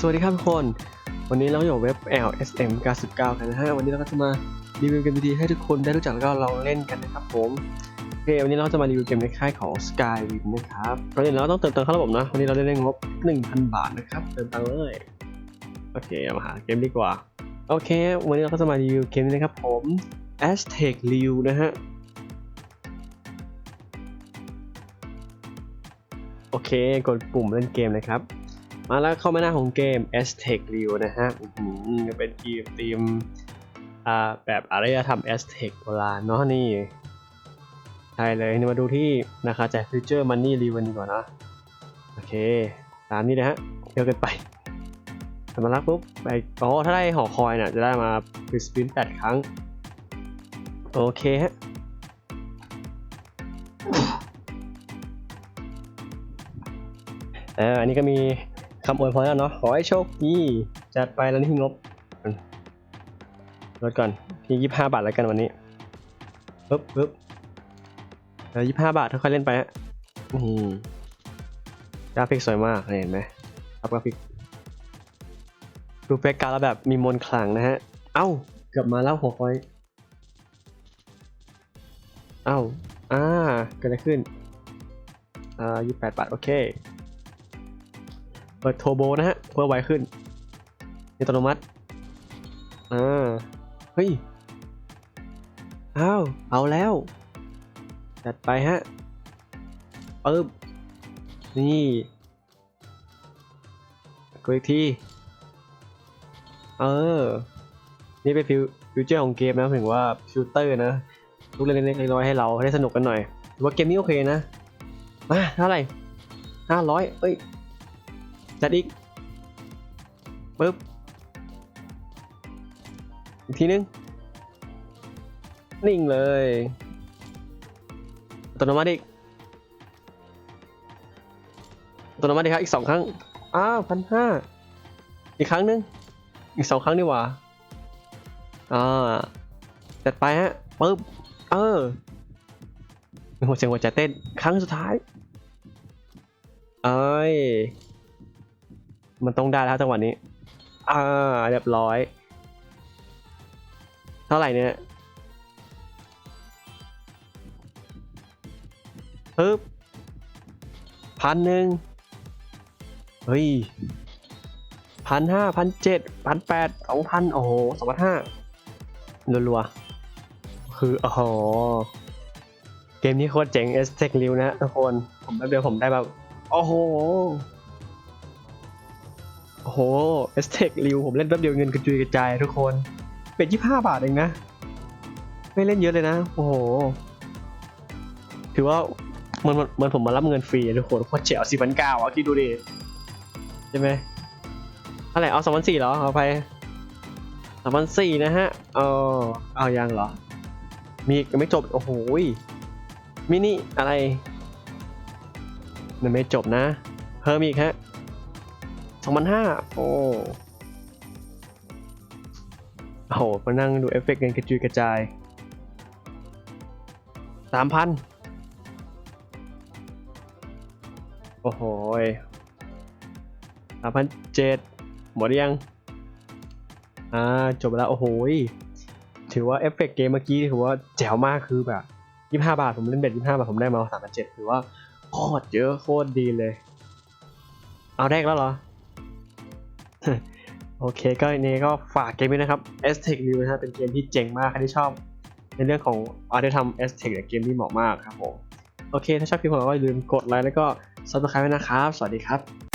สวัสดีครับทุกคน วันนี้เราอยู่เว็บ LSM 99กันนะฮะวันนี้เราก็จะมารีวิวเกมดีๆให้ทุกคนได้รู้จักแล้วก็ลองเล่นกันนะครับผมโอเควันนี้เราจะมารีวิวเกมในค่ายของ Skyrim นะครับก่อนอื่นเราต้องเติมตังค์เข้าระบบนะ วันนี้เราได้เล่นงบ 1,000 บาทนะครับ เติมตังค์เลย โอเค มาหาเกมดีกว่า โอเค วันนี้เราก็จะมารีวิวเกมนี้นะครับผม Aztec r e w นะฮะ โอเค กดปุ่มเล่นเกมเลยครับ มาแล้วเข้ามาหน้าของเกม Aztec r e w นะฮะอื้อหือจะเป็นเกมธีมอ่าแบบอารยธรรม Aztec โบราณเนาะนี่ใช่เลยมาดูที่นะคะจาก Future Money r e w กันดีกว่านนะโอเคตามนี้นะฮะเยอะเกินไปทำมาลักปุ๊บไปอ๋อถ้าได้หอคอยเนี่ยจะได้มาฟรีสปินแปดครั้ง โอเคฮะเอออันนี้ก็มี คำอวยพรแล้วเนาะขอให้โชคดีจัดไปแล้วนี่งบลดก่อนที่ยี่ห้าบาทแล้วกันวันนี้ปึ๊บปึ๊บเออยี่ห้าบาทค่อยๆเล่นไปฮะนี่กราฟิกสวยมากเห็นไหมครับกราฟิกดูเฟกการแล้วแบบมีมนต์ขลังนะฮะ เอ้า เกือบมาแล้วหัวคอย เอ้า อ่า เกิดอะไรขึ้น อ่ายี่แปดบาท โอเค เปิดโทโบนะฮะเพื่อไวขึ้นอัตโนมัติอ่าเฮ้ยอ้าวเอาแล้ว จัดไปฮะปึ๊บนี่กดอีกทีเออ นี่เป็นฟิวฟิวเจอร์ของเกมนะถึงว่าฟิลเตอร์นะลูกเล็กๆน้อยๆให้เราได้สนุกกันหน่อยถือว่าเกมนี้โอเคนะมาเท่าไหร่ห้าร้อยเอ้ย จัดอีกปึ๊บอีกทีนึง นิ่งเลยอัตโนมัติอีกอัตโนมัติครับอีกสองครั้ง อ้าวพันห้าอีกครั้งนึง อีกสองครั้งดีกว่าอ่าจัดไปฮะปึ๊บเออมีหัวเสียงหัวใจเต้นครั้งสุดท้าย เอ้ย มันต้องได้แล้วจังหวะนี้ อ่าเรียบร้อย เท่าไหร่เนี่ยปึ๊บพันหนึ่งเฮ้ยพันห้าพันเจ็ดพันแปดสองพันโอ้โหสองพันห้ารัวๆ คือโอ้โหเกมนี้โคตรเจ๋ง s t e c r e w นะทุกคน ผมแป๊บเดียวผมได้แบบ โอ้โห โอ้โห s t e c r e w ผมเล่นแป๊บเดียวเงินกระจุยกระจายทุกคน เป็นยี่ห้าบาทเองนะ ไม่เล่นเยอะเลยนะ โอ้โห ถือว่าเหมันเหมันผมมารับเงินฟรีทุกคนโคตรเจ๋วสี่พันเก้าอะคิดดูดิ ใช่ไหมอะไรเอาสองพันสี่เหรอเอาไปสองพันสี่นะฮะ เออเอายังเหรอ มีอีกยังไม่จบ โอ้โหมินิอะไรมันไม่จบนะ เพิ่มอีกฮะ สองพันห้าโอ้โอ้โหมานั่งดูเอฟเฟกต์เงินกระจุยกระจายสามพันโอ้โหสามพันเจ็ดหมดยัง อ่า จบแล้ว โอ้โหถือว่าเอฟเฟกต์เกมเมื่อกี้ถือว่าแจ๋วมากคือแบบยี่ห้าบาท ผมเล่นเบ็ดยี่ห้าบาท ผมได้มาสามพันเจ็ดถือว่าโคตรเยอะโคตรดีเลย เอาแรกแล้วเหรอ โอเคก็นี้ก็ฝากเกมนี้นะครับ a z t e c View นะฮะเป็นเกมที่เจ๋งมากใครที่ชอบ ในเรื่องของอาร์ตทำ a z t e c เนี่ยเกมที่เหมาะมากครับผม โอเค ถ้าชอบคลิปของเราก็อย่าลืมกดไลค์แล้วก็ subscribe ไว้นะครับ สวัสดีครับ